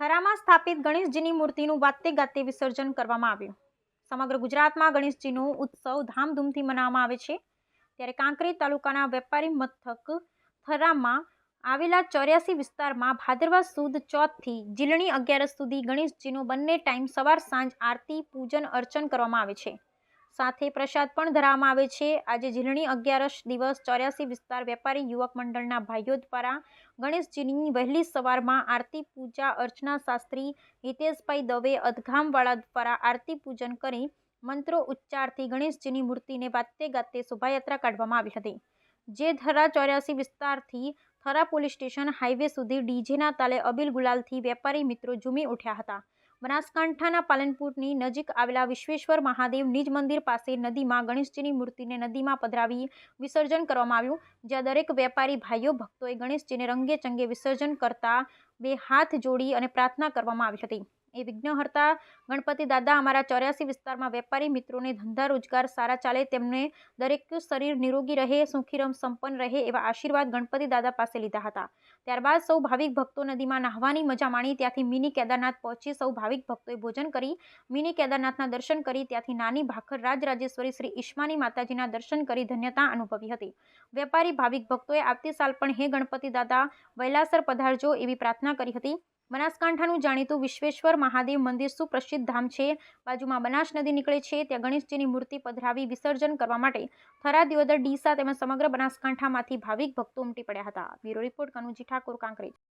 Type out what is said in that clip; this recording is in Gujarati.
થરામાં સ્થાપિત ગણેશજીની મૂર્તિનું વાતે ગાતે વિસર્જન કરવામાં આવ્યું. સમગ્ર ગુજરાતમાં ગણેશજીનો ઉત્સવ ધામધૂમથી મનાવવામાં આવે છે. ત્યારે કાંકરી તાલુકાના વેપારી મથક થરામાં આવેલા ચોર્યાસી વિસ્તારમાં ભાદરવા સુદ ચોથથી જીલણી અગિયારસ સુધી ગણેશજીનો બંને ટાઈમ સવાર સાંજ આરતી, પૂજન, અર્ચન કરવામાં આવે છે. સાથે પ્રસાદ પણ ધરાવવામાં આવે છે. આજે ઝીલણી અગિયારસ દિવસ ચોર્યાસી વિસ્તાર વેપારી યુવક મંડળના ભાઈઓ દ્વારા ગણેશજીની વહેલી સવારમાં આરતી પૂજા અર્ચના શાસ્ત્રી હિતેશભાઈ દવે અધગામવાળા દ્વારા આરતી પૂજન કરી મંત્રો ઉચ્ચારથી ગણેશજીની મૂર્તિને વાતે ગાતે શોભાયાત્રા કાઢવામાં આવી હતી. જે ધરા ચોર્યાસી વિસ્તારથી થરા પોલીસ સ્ટેશન હાઈવે સુધી ડીજેના તાલે અબિલ ગુલાલથી વેપારી મિત્રો ઝૂમી ઉઠ્યા હતા. બનાસકાંઠાના પાલનપુરની નજીક આવેલા વિશ્વેશ્વર મહાદેવ નિજ મંદિર પાસે નદીમાં ગણેશજીની મૂર્તિને નદીમાં પધરાવી વિસર્જન કરવામાં આવ્યું, જ્યાં દરેક વેપારી ભાઈઓ, ભક્તોએ ગણેશજીને રંગે ચંગે વિસર્જન કરતા બે હાથ જોડી અને પ્રાર્થના કરવામાં આવી હતી. એ વિઘ્નહર્તા ગણપતિ દાદા અમારા ચોર્યાસી વિસ્તારમાં વેપારી મિત્રોને ધંધા રોજગાર સારા ચાલે, તેમને દરેક શરીર નિરોગી રહે સુખીરમ સંપન્ન રહે એવા આશીર્વાદ ગણપતિ દાદા પાસે લીધા હતા. ત્યારબાદ સૌ ભાવિક ભક્તો નદીમાં નાહવાની મજા માણી, ત્યાંથી મિની કેદારનાથ પહોંચી સૌ ભાવિક ભક્તોએ ભોજન કરી, મિની કેદારનાથના દર્શન કરી, ત્યાંથી નાની ભાખર રાજરાજેશ્વરી શ્રી ઈશ્માની માતાજીના દર્શન કરી ધન્યતા અનુભવી હતી. વેપારી ભાવિક ભક્તોએ આવતી સાલ પણ હે ગણપતિ દાદા, વૈલાસર પધારજો એવી પ્રાર્થના કરી હતી. બનાસકાંઠાનું જાણીતું વિશ્વેશ્વર મહાદેવ મંદિર સુપ્રસિદ્ધ ધામ છે. બાજુમાં બનાસ નદી નીકળે છે. ત્યાં ગણેશજીની મૂર્તિ પધરાવી વિસર્જન કરવા માટે થરાદ દિયોદર ડીસા તેમજ સમગ્ર બનાસકાંઠામાંથી ભાવિક ભક્તો ઉમટી પડ્યા હતા. Bureau report Kanuji Thakor, Kankrej.